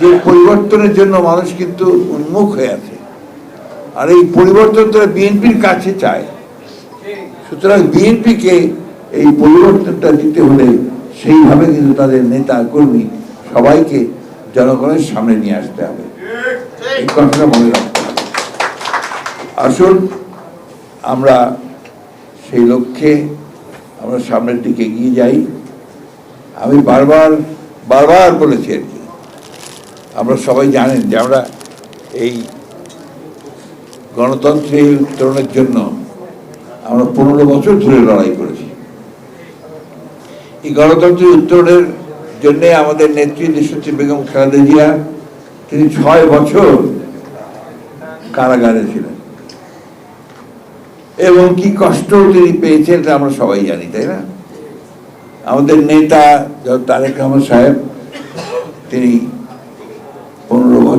যে পরিবর্তনের জন্য মানুষ কিন্তু উন্মুখ হয়ে আছে। আর এই পরিবর্তন তারা বিএনপির কাছে চায়। সুতরাং বিএনপিকে এই পরিবর্তনটা দিতে হলে সেইভাবে কিন্তু তাদের নেতা কর্মী সবাইকে জনগণের সামনে নিয়ে আসতে হবে। এই কথাটা মনে রাখতে হবে। আসুন, আমরা সেই লক্ষ্যে আমরা সামনের দিকে এগিয়ে যাই। আমি বারবার বারবার বলেছি আর কি আমরা সবাই জানেন যে আমরা এই গণতন্ত্রের উত্তরণের জন্য আমরা পনেরো বছর ধরে লড়াই করেছি। এই গণতন্ত্রের উত্তরণের জন্য আমাদের নেত্রী দেশত্রী বেগম খালেদা জিয়া, তিনি ছয় বছর কারাগারে ছিলেন। এবং কি কষ্ট তিনি পেয়েছেন তা আমরা সবাই জানি, তাই না? আমাদের নেতা তারেক রহমান সাহেব, তিনি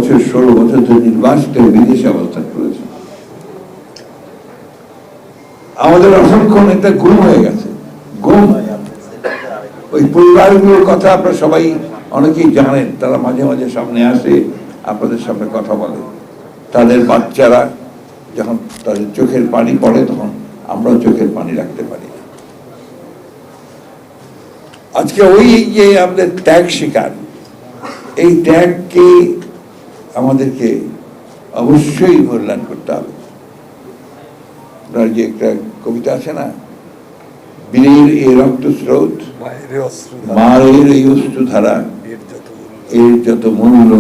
বছর ষোলো বছর ধরে নির্বাসিত বিদেশে অবস্থান করেছেন আমাদের অসংখ্য নেতা গুম হয়ে গেছে। গুম। ওই পরিবারগুলোর কথা আপনারা সবাই অনেকেই জানেন, তারা মাঝে মাঝে সামনে আসে, আপনাদের সামনে কথা বলে। তাদের বাচ্চারা যখন তাদের চোখের পানি পড়ে, তখন আমরাও চোখের পানি রাখতে পারি। আজকে ওই যে আমাদের ত্যাগ শিকার, এই ত্যাগকে আমাদেরকে অবশ্যই মূল্যায়ন করতে হবে। আপনার যে একটা কবিতা আছে না? বীরের এই রক্ত স্রোত মায়ের এই অশ্রু ধারা এর যত মূল্য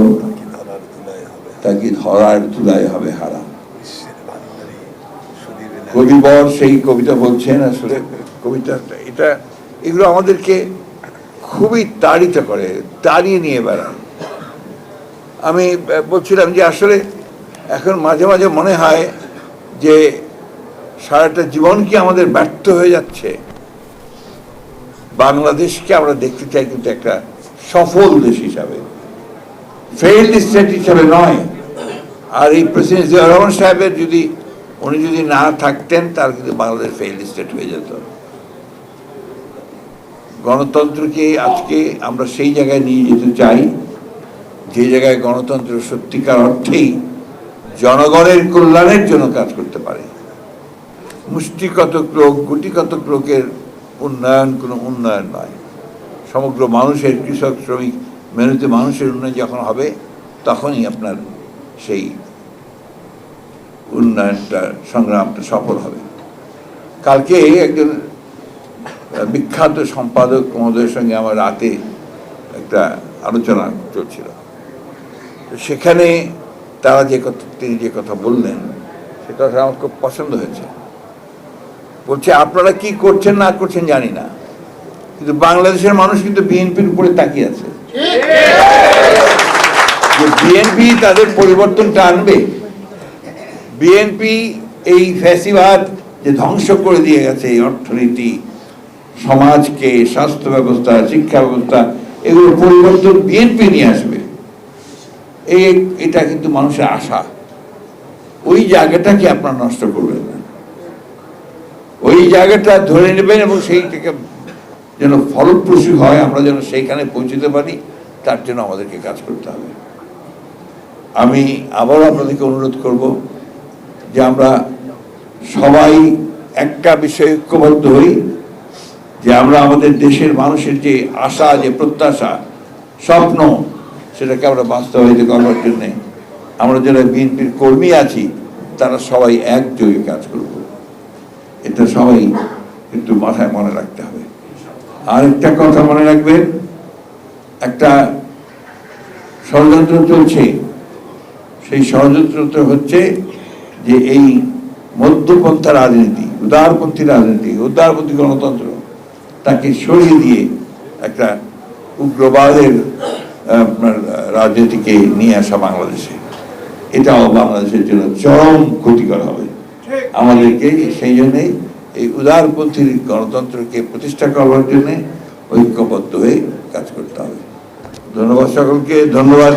কি ধরার তুলায় হবে। হারা। কবিবর সেই কবিতা বলছেন আসলে। কবিতা এটা এগুলো আমাদেরকে খুবই তাড়িত করে তাড়িয়ে নিয়ে বেড়ান আমি বলছিলাম যে আসলে এখন মাঝে মাঝে মনে হয় যে সারাটা জীবন কি আমাদের ব্যর্থ হয়ে যাচ্ছে? বাংলাদেশকে আমরা দেখতে চাই কিন্তু একটা সফল দেশ হিসাবে। ফেইল্ড স্টেট হিসাবে নয়। আর এই প্রেসিডেন্ট জিয়া রহমান সাহেবের যদি, উনি যদি না থাকতেন তার কিন্তু বাংলাদেশ ফেইল্ড স্টেট হয়ে যেত। গণতন্ত্রকে আজকে আমরা সেই জায়গায় নিয়ে যেতে চাই। যে জায়গায় গণতন্ত্র সত্যিকার অর্থেই জনগণের কল্যাণের জন্য কাজ করতে পারে। মুষ্টিকতক লোক গুটিকতক লোকের উন্নয়ন কোনো উন্নয়ন নয়। সমগ্র মানুষের কৃষক, শ্রমিক মেহনতি মানুষের উন্নয়ন যখন হবে, তখনই আপনার সেই উন্নয়নটা, সংগ্রামটা সফল হবে। কালকে একজন বিখ্যাত সম্পাদক মহোদয়ের সঙ্গে আমার রাতে একটা আলোচনা চলছিল। সেখানে তারা যে কথা, তিনি যে কথা বললেন সে কথা আমার খুব পছন্দ হয়েছে। বলছে, আপনারা কি করছেন, না করছেন জানি না। কিন্তু বাংলাদেশের মানুষ কিন্তু বিএনপির উপরে তাকিয়ে আছে। যে বিএনপি তাদের পরিবর্তনটা আনবে, বিএনপি এই ফ্যাসিবাদ যে ধ্বংস করে দিয়ে গেছে, এই অর্থনীতি, সমাজকে, স্বাস্থ্য ব্যবস্থা, শিক্ষা ব্যবস্থা এগুলো পরিবর্তন বিএনপি নিয়ে আসবে। এই এটা কিন্তু মানুষের আশা। ওই জায়গাটাকে আপনার নষ্ট করবেন না? ওই জায়গাটা ধরে নেবেন এবং সেইটাকে যেন ফলপ্রসূ হয়, আমরা যেন সেইখানে পৌঁছতে পারি, তার জন্য আমাদেরকে কাজ করতে হবে। আমি আবারও আপনাদেরকে অনুরোধ করব যে আমরা সবাই একটা বিষয়ে ঐক্যবদ্ধ হই, যে আমরা আমাদের দেশের মানুষের যে আশা, যে প্রত্যাশা, স্বপ্ন সেটাকে আমরা বাস্তবায়িত করবার জন্য আমরা যারা বিএনপির কর্মী আছি, তারা সবাই একযোগে কাজ করব। এটা সবাই কিন্তু মাথায় মনে রাখতে হবে। আর একটা কথা মনে রাখবেন, একটা ষড়যন্ত্র চলছে। সেই ষড়যন্ত্রটা হচ্ছে যে এই মধ্যপন্থা রাজনীতি, উদারপন্থী রাজনীতি, উদারপন্থী গণতন্ত্র, তাকে সরিয়ে দিয়ে একটা উগ্রবাদের আপনার রাজনীতিকে নিয়ে আসা বাংলাদেশে। এটাও বাংলাদেশের জন্য চরম ক্ষতিকর হবে। আমাদেরকে সেই জন্যেই এই উদারপন্থী গণতন্ত্রকে প্রতিষ্ঠা করার জন্যে ঐক্যবদ্ধ হয়ে কাজ করতে হবে। ধন্যবাদ সকলকে, ধন্যবাদ।